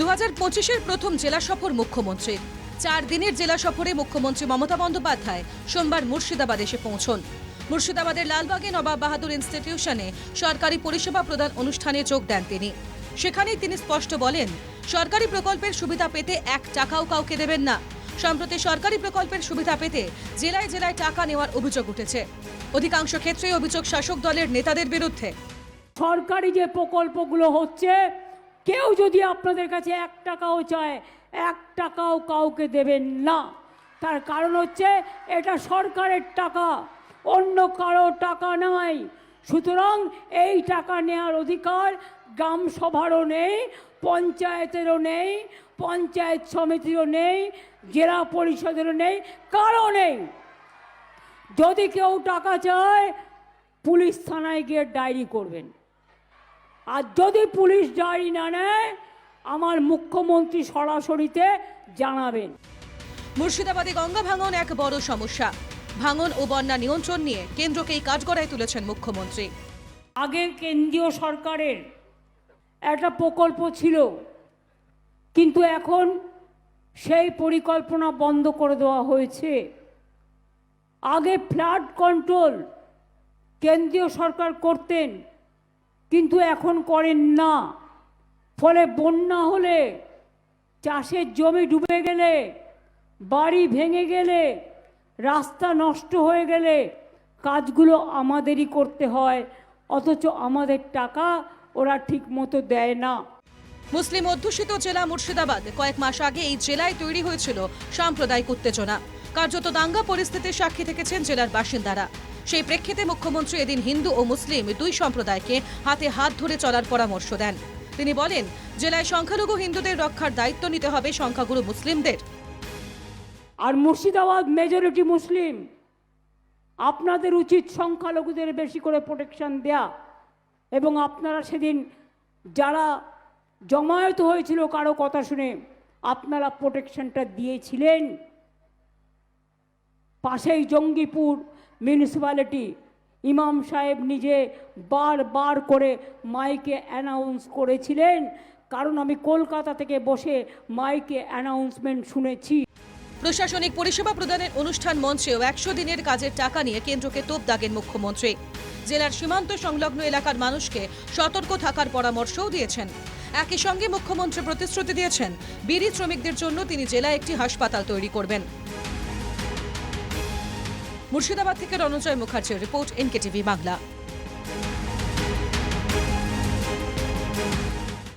দু হাজার পঁচিশের প্রথম জেলা সফর মুখ্যমন্ত্রীর চার দিনের জেলা সফরে মুখ্যমন্ত্রী মমতা বন্দ্যোপাধ্যায় সোমবার মুর্শিদাবাদ এসে পৌঁছন। মুর্শিদাবাদের লালবাগে নবাব বাহাদুর ইনস্টিটিউশনে সরকারি পরিষেবা প্রদান অনুষ্ঠানে যোগ দেন তিনি। সেখানেই তিনি স্পষ্ট বলেন, সরকারি প্রকল্পের সুবিধা পেতে এক টাকাও কাউকে দেবেন না। সম্প্রতি সরকারি প্রকল্পের সুবিধা পেতে জেলায় জেলায় টাকা নেওয়ার অভিযোগ উঠেছে। অধিকাংশ ক্ষেত্রেই অভিযোগ শাসক দলের নেতাদের বিরুদ্ধে। সরকারি যে প্রকল্পগুলো হচ্ছে কেউ যদি আপনাদের কাছে এক টাকাও চায়, এক টাকাও কাউকে দেবেন না। তার কারণ হচ্ছে, এটা সরকারের টাকা, অন্য কারও টাকা নাই। সুতরাং এই টাকা নেওয়ার অধিকার গ্রাম সভারও নেই, পঞ্চায়েতেরও নেই, পঞ্চায়েত সমিতিরও নেই, জেলা পরিষদেরও নেই কারও নেই। যদি কেউ টাকা চায়, পুলিশ থানায় গিয়ে ডায়েরি করবেন। আর যদি পুলিশ ডায়েরি না নেয় আমার মুখ্যমন্ত্রী সরাসরিতে জানাবেন। মুর্শিদাবাদে গঙ্গা ভাঙন এক বড় সমস্যা। ভাঙন ও বন্যা নিয়ন্ত্রণ নিয়ে কেন্দ্রকেই কাঠগড়ায় তুলেছেন মুখ্যমন্ত্রী। আগে কেন্দ্রীয় সরকারের একটা প্রকল্প ছিল কিন্তু এখন সেই পরিকল্পনা বন্ধ করে দেওয়া হয়েছে। আগে ফ্লাড কন্ট্রোল কেন্দ্রীয় সরকার করতেন কিন্তু এখন করেন না। ফলে বন্যা হলে, চাষের জমি ডুবে গেলে, বাড়ি ভেঙে গেলে, রাস্তা নষ্ট হয়ে গেলে কাজগুলো আমাদেরই করতে হয়, অথচ আমাদের টাকা ওরা ঠিক মতো দেয় না। মুসলিম অধ্যুষিত জেলা মুর্শিদাবাদ, কয়েক মাস আগে এই জেলায় তৈরি হয়েছিল সাম্প্রদায়িক উত্তেজনা। কার্যত দাঙ্গা পরিস্থিতির সাক্ষী থেকেছেন জেলার বাসিন্দারা। সেই প্রেক্ষিতে মুখ্যমন্ত্রী এদিন হিন্দু ও মুসলিম দুই সম্প্রদায়কে হাতে হাত ধরে চলার পরামর্শ দেন। তিনি বলেন, জেলায় সংখ্যালঘু হিন্দুদের রক্ষার দায়িত্ব নিতে হবে সংখ্যাগুরু মুসলিমদের। আর মুর্শিদাবাদ মেজরিটি মুসলিম। আপনাদের উচিত সংখ্যালঘুদের বেশি করে প্রোটেকশন দেয়া এবং আপনারা সেদিন যারা জমায়েত হয়েছিল কারও কথা শুনে আপনারা প্রোটেকশনটা দিয়েছিলেন। পাশেই জঙ্গিপুর মিউনিসিপ্যালিটি ইমাম সাহেব নিজে বারবার করে মাইকে অ্যানাউন্স করেছিলেন। কারণ আমি কলকাতা থেকে বসে মাইকে অ্যানাউন্সমেন্ট শুনেছি। প্রশাসনিক পরিষেবা প্রদানের অনুষ্ঠান মঞ্চেও একশো দিনের কাজের টাকা নিয়ে কেন্দ্রকে তোপ দাগেন মুখ্যমন্ত্রী। জেলার সীমান্ত সংলগ্ন এলাকার মানুষকে সতর্ক থাকার পরামর্শও দিয়েছেন। একই সঙ্গে মুখ্যমন্ত্রী প্রতিশ্রুতি দিয়েছেন, বিড়ি শ্রমিকদের জন্য তিনি জেলায় একটি হাসপাতাল তৈরি করবেন। মুর্শিদাবাদ থেকে রণজয় মুখার্জির রিপোর্ট এনকেটিভি বাংলা।